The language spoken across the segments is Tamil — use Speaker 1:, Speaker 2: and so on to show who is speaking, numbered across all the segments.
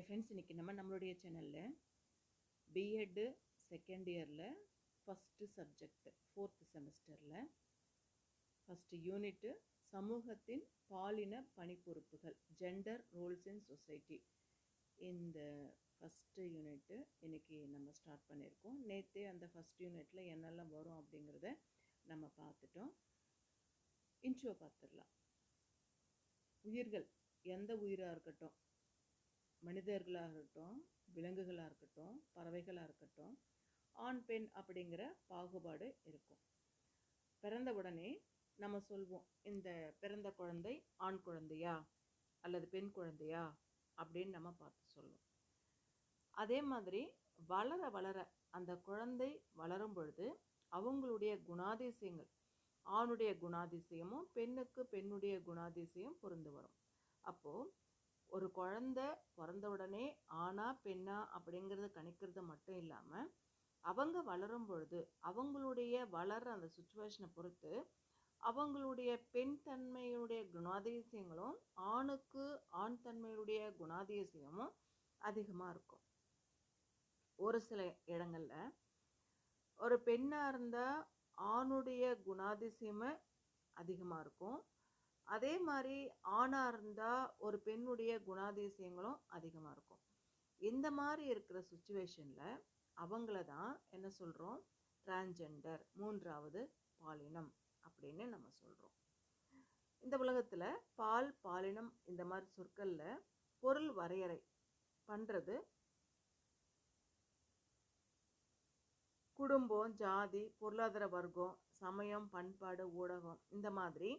Speaker 1: ஹை ஃப்ரெண்ட்ஸ் இன்றைக்கி நம்ம நம்மளுடைய சேனலில் பிஎட்டு செகண்ட் இயரில் ஃபஸ்ட்டு சப்ஜெக்ட் ஃபோர்த்து செமஸ்டரில் ஃபஸ்ட்டு யூனிட்டு சமூகத்தின் பாலின பணிப்பொறுப்புகள் ஜெண்டர் ரோல்ஸ் இன் சொசைட்டி இந்த ஃபஸ்ட்டு யூனிட்டு இன்றைக்கி நம்ம ஸ்டார்ட் பண்ணியிருக்கோம். நேற்றே அந்த ஃபஸ்ட் யூனிட்டில் என்னெல்லாம் வரும் அப்படிங்கிறத நம்ம பார்த்துட்டோம். இன்ட்ரோ பார்த்துடலாம். உயிர்கள் எந்த உயிராக இருக்கட்டும்? மனிதர்களாக இருக்கட்டும் விலங்குகளாக இருக்கட்டும் பறவைகளாக இருக்கட்டும் ஆண் பெண் அப்படிங்கிற பாகுபாடு இருக்கும். பிறந்த உடனே நம்ம சொல்வோம் இந்த பிறந்த குழந்தை ஆண் குழந்தையா அல்லது பெண் குழந்தையா அப்படின்னு நம்ம பார்த்து சொல்லுவோம். அதே மாதிரி வளர வளர அந்த குழந்தை வளரும் பொழுது அவங்களுடைய குணாதிசயங்கள் ஆணுடைய குணாதிசயமும் பெண்ணுக்கு பெண்ணுடைய குணாதிசயம் பொருந்து வரும். அப்போது ஒரு குழந்த பிறந்த உடனே ஆணா பெண்ணா அப்படிங்கிறத கணிக்கிறது மட்டும் இல்லாமல் அவங்க வளரும் பொழுது அவங்களுடைய வளர்கிற அந்த சுச்சுவேஷனை பொறுத்து அவங்களுடைய பெண் தன்மையுடைய குணாதிசயங்களும் ஆணுக்கு ஆண் தன்மையுடைய குணாதிசயமும் அதிகமாக இருக்கும். ஒரு சில இடங்களில் ஒரு பெண்ணாக இருந்தால் ஆணுடைய குணாதிசயமே அதிகமாக இருக்கும். அதே மாதிரி ஆணாக இருந்தால் ஒரு பெண்ணுடைய குணாதிசயங்களும் அதிகமாக இருக்கும். இந்த மாதிரி இருக்கிற சுச்சுவேஷனில் அவங்கள தான் என்ன சொல்கிறோம் டிரான்ஜெண்டர் மூன்றாவது பாலினம் அப்படின்னு நம்ம சொல்கிறோம் இந்த உலகத்தில் பால் பாலினம் இந்த மாதிரி சொற்களில் பொருள் வரையறை பண்ணுறது குடும்பம் ஜாதி பொருளாதார வர்க்கம் சமயம் பண்பாடு ஊடகம் இந்த மாதிரி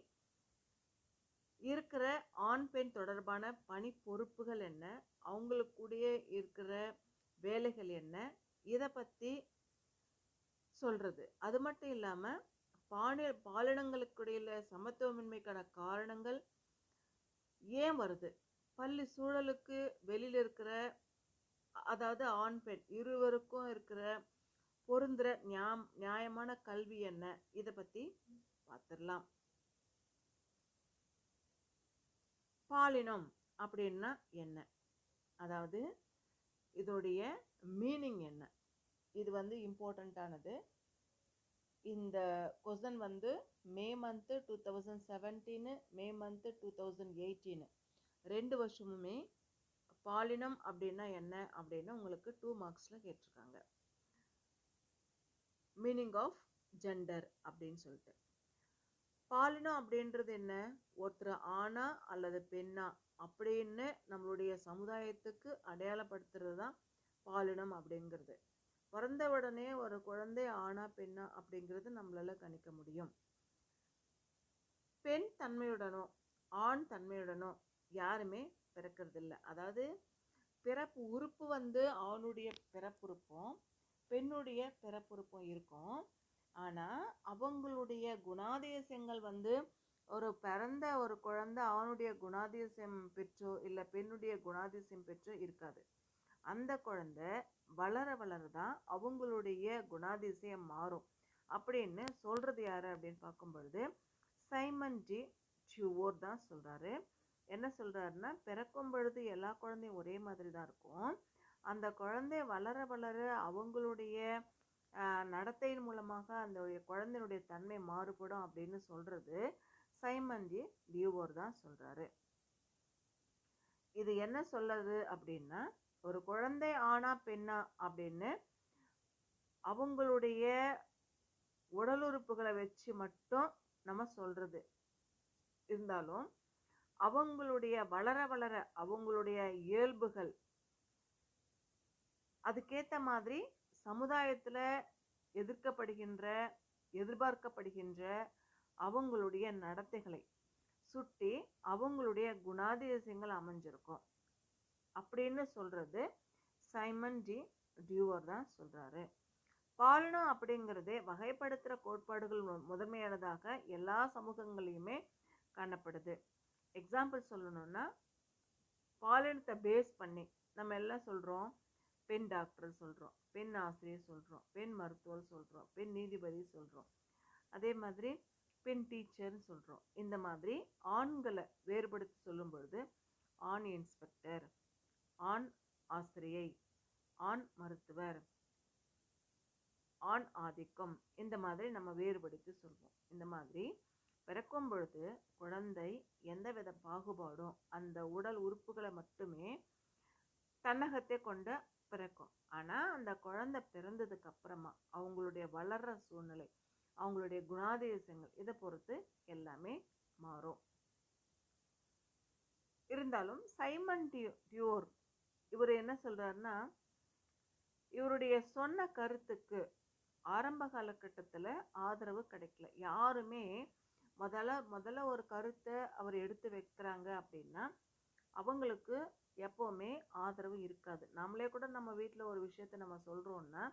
Speaker 1: இருக்கிற ஆண் பெண் தொடர்பான பணி பொறுப்புகள் என்ன? அவங்களுக்குடைய இருக்கிற வேலைகள் என்ன? இதை பற்றி சொல்கிறது அது மட்டும் இல்லாமல் பாலி பாலினங்களுக்கிடையில் சமத்துவமின்மைக்கான காரணங்கள் ஏன் வருது? பள்ளி சூழலுக்கு வெளியில் இருக்கிற அதாவது ஆண் பெண் இருவருக்கும் இருக்கிற பொருந்துற நியாம் நியாயமான கல்வி என்ன? இதை பற்றி பார்த்துடலாம். பாலினம் அப்படின்னா என்ன? அதாவது இதோடைய மீனிங் என்ன? இது வந்து இம்பார்ட்டண்ட்டானது இந்த கொஸ்டன் வந்து May month two thousand seventeen May month two thousand eighteen ரெண்டு வருஷமுமே பாலினம் அப்படின்னா என்ன? அப்படின்னு உங்களுக்கு டூ மார்க்ஸில் கேட்டிருக்காங்க. மீனிங் ஆஃப் ஜெண்டர் அப்படின்னு சொல்லிட்டு. பாலினம் அப்படின்றது என்ன? ஒருத்தர் ஆணா அல்லது பெண்ணா? அப்படின்னு நம்மளுடைய சமுதாயத்துக்கு அடையாளப்படுத்துறது தான் பாலினம் அப்படிங்கிறது. பிறந்த உடனே ஒரு குழந்தை ஆணா பெண்ணா அப்படிங்கிறது நம்மளால கணிக்க முடியும். பெண் தன்மையுடனோ ஆண் தன்மையுடனோ யாருமே பிறக்கிறதில்ல அதாவது பிறப்பு உறுப்பு வந்து ஆணுடைய பிறப்புறுப்பும் பெண்ணுடைய பிறப்புறுப்பும் இருக்கும். ஆனால் அவங்களுடைய குணாதிசயங்கள் வந்து ஒரு பிறந்த ஒரு குழந்தை அவனுடைய குணாதிசயம் பெற்றோ இல்லை பெண்ணுடைய குணாதிசயம் பெற்றோ இருக்காது. அந்த குழந்தை வளர வளர தான் அவங்களுடைய குணாதிசயம் மாறும். அப்படின்னு சொல்கிறது யார் அப்படின்னு பார்க்கும் பொழுது சைமன் ஜி டியூவோர் தான் சொல்கிறாரு என்ன சொல்கிறாருன்னா பிறக்கும் பொழுது எல்லா குழந்தையும் ஒரே மாதிரி தான் இருக்கும். அந்த குழந்தை வளர வளர அவங்களுடைய நடத்தையின் மூலமாக அந்த குழந்தையினுடைய தன்மை மாறுபடும் அப்படின்னு சொல்கிறது சைமன்ஜி டியூவோர் தான் சொல்கிறாரு இது என்ன சொல்லுது அப்படின்னா ஒரு குழந்தை ஆனா பெண்ணா அப்படின்னு அவங்களுடைய உடல் உறுப்புகளை வச்சு மட்டும் நம்ம சொல்கிறது இருந்தாலும் அவங்களுடைய வளர வளர அவங்களுடைய இயல்புகள் அதுக்கேற்ற மாதிரி சமுதாயத்தில் எதிர்க்கப்படுகின்ற எதிர்பார்க்கப்படுகின்ற அவங்களுடைய நடத்தைகளை சுட்டி அவங்களுடைய குணாதிசயங்கள் அமைஞ்சிருக்கும். அப்படின்னு சொல்கிறது சைமன் டி டியூவர் தான் சொல்கிறாரு பாலினம் அப்படிங்கிறதே வகைப்படுத்துகிற கோட்பாடுகள் முதன்மையானதாக எல்லா சமூகங்களையுமே காணப்படுது. எக்ஸாம்பிள் சொல்லணும்னா பாலினத்தை பேஸ் பண்ணி நம்ம எல்லாம் சொல்கிறோம் பெண் டாக்டர் சொல்கிறோம் பெண் ஆசிரியர் சொல்கிறோம் பெண் மருத்துவர் சொல்கிறோம் பெண் நீதிபதி சொல்கிறோம் அதே மாதிரி பெண் டீச்சர்னு சொல்கிறோம் இந்த மாதிரி ஆண்களை வேறுபடுத்தி சொல்லும் பொழுது ஆண் இன்ஸ்பெக்டர் ஆண் ஆசிரியை ஆண் மருத்துவர் ஆண் ஆதிக்கம் இந்த மாதிரி நம்ம வேறுபடுத்தி சொல்வோம். இந்த மாதிரி பிறக்கும் பொழுது குழந்தை எந்தவித பாகுபாடும் அந்த உடல் உறுப்புகளை மட்டுமே தன்னகத்தை கொண்ட பிறக்கும். ஆனால் அந்த குழந்தை பிறந்ததுக்கு அப்புறமா அவங்களுடைய வளர்கிற சூழ்நிலை அவங்களுடைய குணாதிசயங்கள் இதை பொறுத்து எல்லாமே மாறும். இருந்தாலும் சைமன் டியூ டியூர் இவர் என்ன சொல்றாருன்னா இவருடைய சொன்ன கருத்துக்கு ஆரம்ப காலகட்டத்தில் ஆதரவு கிடைக்கல. யாருமே முதல்ல முதல்ல ஒரு கருத்தை அவர் எடுத்து வைக்கிறாங்க அப்படின்னா அவங்களுக்கு எப்போவுமே ஆதரவு இருக்காது. நம்மளே கூட நம்ம வீட்டில் ஒரு விஷயத்த நம்ம சொல்கிறோன்னா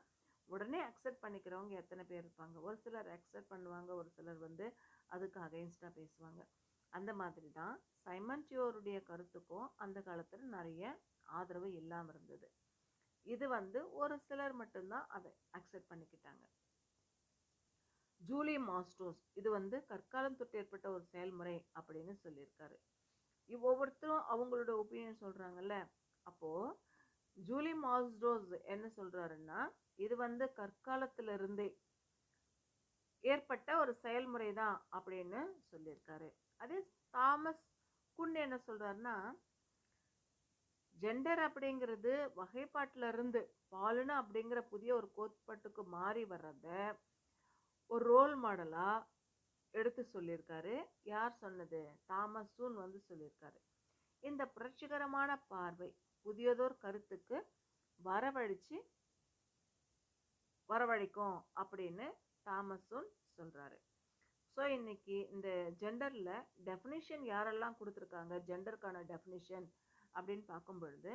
Speaker 1: உடனே அக்செப்ட் பண்ணிக்கிறவங்க எத்தனை பேர் இருப்பாங்க? ஒரு சிலர் அக்செப்ட் பண்ணுவாங்க ஒரு சிலர் வந்து அதுக்கு அகெயின்ஸ்டாக பேசுவாங்க. அந்த மாதிரி தான் சைமன்டியோருடைய கருத்துக்கும் அந்த காலத்தில் நிறைய ஆதரவு இல்லாமல் இருந்தது. இது வந்து ஒரு சிலர் மட்டும்தான் அதை அக்செப்ட் பண்ணிக்கிட்டாங்க. ஜூலி மாஸ்டோஸ் இது வந்து கற்காலம் தொட்டு ஏற்பட்ட ஒரு செயல்முறை அப்படின்னு சொல்லியிருக்காரு. ஒவ்வொருத்தரும் அவங்களோட ஒப்பீனியன் சொல்கிறாங்கல்ல அப்போது ஜூலி மாஸ்டோஸ் என்ன சொல்கிறாருன்னா இது வந்து கற்காலத்திலிருந்தே ஏற்பட்ட ஒரு செயல்முறை தான் அப்படின்னு சொல்லியிருக்காரு. அதே தாமஸ் குன் என்ன சொல்கிறாருன்னா ஜெண்டர் அப்படிங்கிறது வகைப்பாட்டிலிருந்து பாலுனா அப்படிங்கிற புதிய ஒரு கோட்பாட்டுக்கு மாறி வர்றத ஒரு ரோல் மாடலாக எடுத்து சொல்லியிருக்காரு. யார் சொன்னது? தாமஸ் சூன் வந்து சொல்லியிருக்காரு. இந்த புரட்சிகரமான பார்வை புதியதோர் கருத்துக்கு வரவழைச்சு வரவழைக்கும் அப்படின்னு தாமஸும் சொல்கிறாரு ஸோ இன்னைக்கு இந்த ஜெண்டரில் டெஃபினிஷன் யாரெல்லாம் கொடுத்துருக்காங்க? ஜெண்டருக்கான டெஃபினிஷன் அப்படின்னு பார்க்கும் பொழுது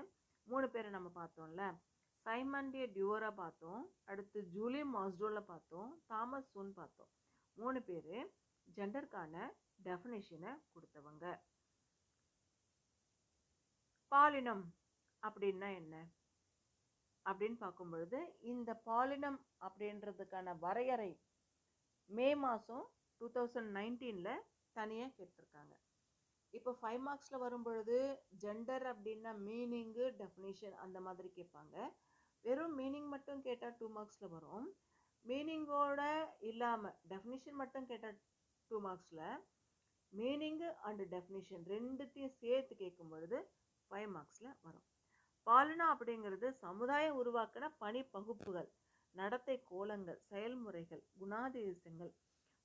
Speaker 1: மூணு பேரை நம்ம பார்த்தோம்ல. சைமண்டிய டியூரா பார்த்தோம். அடுத்து ஜூலி மாஸ்டோவில் பார்த்தோம். தாமஸ் சூன் பார்த்தோம். மூணு பேர் ஜெண்டருக்கான டெஃபினேஷனை கொடுத்தவங்க. பாலினம் அப்படின்னா என்ன? அப்படின்னு பார்க்கும் பொழுது இந்த பாலினம் அப்படின்றதுக்கான வரையறை மே மாதம் டூ தௌசண்ட் நைன்டீனில் தனியாக கேட்டிருக்காங்க. இப்போ ஃபைவ் மார்க்ஸில் வரும்பொழுது ஜெண்டர் அப்படின்னா மீனிங்கு டெஃபினேஷன் அந்த மாதிரி கேட்பாங்க. வெறும் மீனிங் மட்டும் கேட்டால் டூ மார்க்ஸில் வரும். மீனிங்கோட இல்லாமல் டெஃபினிஷன் மட்டும் கேட்டால் டூ மார்க்ஸில் மீனிங்கு அண்டு டெஃபினிஷன் ரெண்டுத்தையும் சேர்த்து கேட்கும் பொழுது ஃபைவ் மார்க்ஸில் வரும். பாலினம் அப்படிங்கிறது சமுதாயம் உருவாக்கின பணி பகுப்புகள் நடத்தை கோலங்கள் செயல்முறைகள் குணாதிசயங்கள்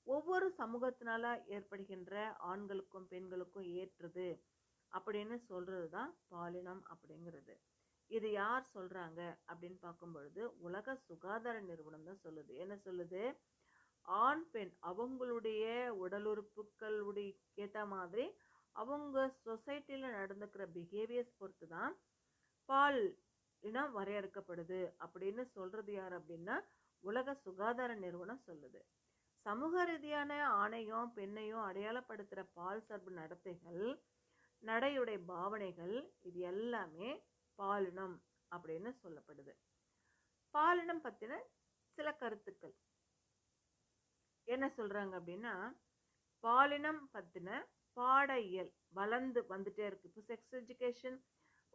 Speaker 1: ஒவ்வொரு சமூகத்தினால ஏற்படுகின்ற ஆண்களுக்கும் பெண்களுக்கும் ஏற்றது அப்படின்னு சொல்கிறது தான் பாலினம் அப்படிங்கிறது. இது யார் சொல்கிறாங்க அப்படின்னு பார்க்கும் பொழுது உலக சுகாதார நிறுவனம் தான் சொல்லுது. என்ன சொல்லுது? ஆண் பெண் அவங்களுடைய உடல் உறுப்புகளுடைய ஏற்ற மாதிரி அவங்க சொசைட்டியில் நடந்துக்கிற பிஹேவியர்ஸ் பொறுத்து தான் பால் இனம் வரையறுக்கப்படுது. அப்படின்னு சொல்கிறது யார் அப்படின்னா உலக சுகாதார நிறுவனம் சொல்லுது. சமூக ரீதியான ஆணையும் பெண்ணையும் அடையாளப்படுத்துகிற பால் சார்பு நடத்தைகள் நடையுடை பாவனைகள் இது எல்லாமே பாலினம் அப்படின்னு சொல்லப்படுது. பாலினம் பற்றின சில கருத்துக்கள். என்ன சொல்கிறாங்க அப்படின்னா பாலினம் பற்றின பாடையியல் வளர்ந்து வந்துட்டே இருக்குது இப்போ செக்ஸ் எஜுகேஷன்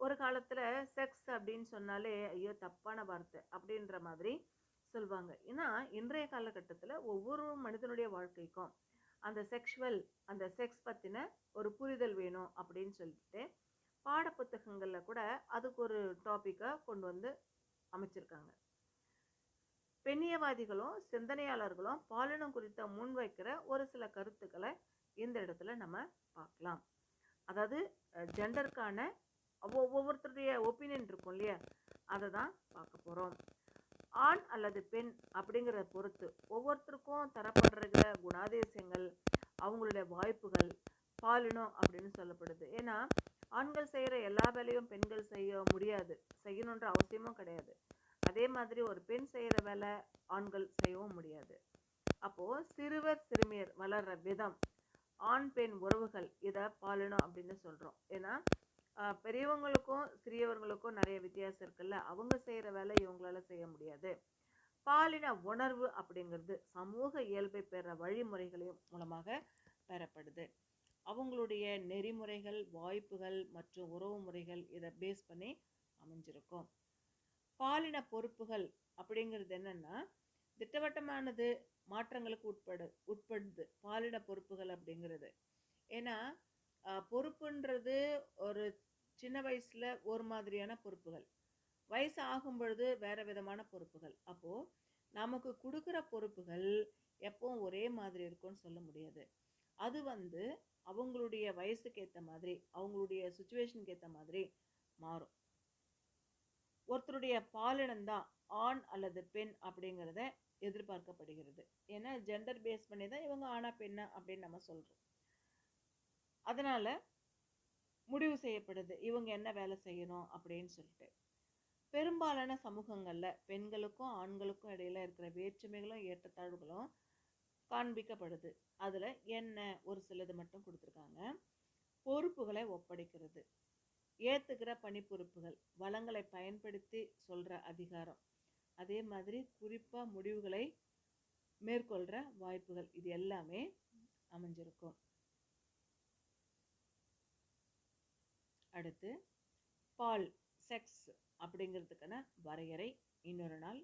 Speaker 1: ஒரு காலத்தில் செக்ஸ் அப்படின்னு சொன்னாலே ஐயோ தப்பான வார்த்தை அப்படின்ற மாதிரி சொல்லுவாங்க ஏன்னா இன்றைய காலகட்டத்தில் ஒவ்வொரு மனிதனுடைய வாழ்க்கைக்கும் அந்த செக்ஷுவல் அந்த செக்ஸ் பற்றின ஒரு புரிதல் வேணும் அப்படின்னு சொல்லிட்டு பாடப்புத்தகங்களில் கூட அதுக்கு ஒரு டாப்பிக்காக கொண்டு வந்து அமைச்சிருக்காங்க. பெண்ணியவாதிகளும் சிந்தனையாளர்களும் பாலினம் குறித்த முன்வைக்கிற ஒரு சில கருத்துக்களை இந்த இடத்துல நம்ம பார்க்கலாம். அதாவது ஜெண்டருக்கான ஒவ்வொருத்தருடைய ஒப்பீனியன் இருக்கும் இல்லையா? அதை தான் பார்க்க போகிறோம் ஆண் அல்லது பெண் அப்படிங்கிறத பொறுத்து ஒவ்வொருத்தருக்கும் தரப்படுற குணாதிசயங்கள் அவங்களுடைய வாய்ப்புகள் பாலினம் அப்படின்னு சொல்லப்படுது. ஏன்னா ஆண்கள் செய்கிற எல்லா வேலையும் பெண்கள் செய்ய முடியாது. செய்யணுன்ற அவசியமும் கிடையாது. அதே மாதிரி ஒரு பெண் செய்கிற வேலை ஆண்கள் செய்யவும் முடியாது. அப்போது சிறுவர் சிறுமியர் வளர்கிற விதம் ஆண் பெண் உறவுகள் இதை பாலணும் அப்படின்னு சொல்கிறோம் ஏன்னா பெரியவங்களுக்கும் சிறியவங்களுக்கும் நிறைய வித்தியாசம் இருக்குல்ல. அவங்க செய்கிற வேலை இவங்களால செய்ய முடியாது. பாலின உணர்வு அப்படிங்கிறது சமூக இயல்பை பெற வழிமுறைகளையும் மூலமாக பெறப்படுது. அவங்களுடைய நெறிமுறைகள் வாய்ப்புகள் மற்றும் உறவு முறைகள் இதை பேஸ் பண்ணி அமைஞ்சிருக்கும். பாலின பொறுப்புகள் அப்படிங்கிறது என்னன்னா திட்டவட்டமானது மாற்றங்களுக்கு உட்படு உட்படுது பாலின பொறுப்புகள் அப்படிங்கிறது. ஏன்னா பொறுப்புன்றது ஒரு சின்ன வயசுல ஒரு மாதிரியான பொறுப்புகள். வயசு ஆகும் பொழுது வேற விதமான பொறுப்புகள். அப்போ நமக்கு கொடுக்குற பொறுப்புகள் எப்பவும் ஒரே மாதிரி இருக்கும்னு சொல்ல முடியாது. அது வந்து அவங்களுடைய வயசுக்கு ஏற்ற மாதிரி அவங்களுடைய சுச்சுவேஷனுக்கு ஏற்ற மாதிரி மாறும். ஒருத்தருடைய பாலினம் தான் ஆண் அல்லது பெண் அப்படிங்கிறத எதிர்பார்க்கப்படுகிறது. ஏன்னா ஜெண்டர் பேஸ் பண்ணி தான் இவங்க ஆணா பெண்ணா அப்படின்னு நம்ம சொல்றோம். அதனால முடிவு செய்யப்படுது. இவங்க என்ன வேலை செய்யணும் அப்படின்னு சொல்லிட்டு. பெரும்பாலான சமூகங்கள்ல பெண்களுக்கும் ஆண்களுக்கும் இடையில இருக்கிற வேற்றுமைகளும் ஏற்றத்தாழ்வுகளும் காண்பிக்கப்படுது. அதில் என்ன ஒரு சிலது மட்டும் கொடுத்துருக்காங்க. பொறுப்புகளை ஒப்படைக்கிறது. ஏற்றுக்கிற பணி பொறுப்புகள் வளங்களை பயன்படுத்தி சொல்கிற அதிகாரம். அதே மாதிரி குறிப்பாக முடிவுகளை மேற்கொள்கிற வாய்ப்புகள் இது எல்லாமே அமைஞ்சிருக்கும். அடுத்து பால் செக்ஸ் அப்படிங்கிறதுக்கான வரையறை. இன்னொரு நாள்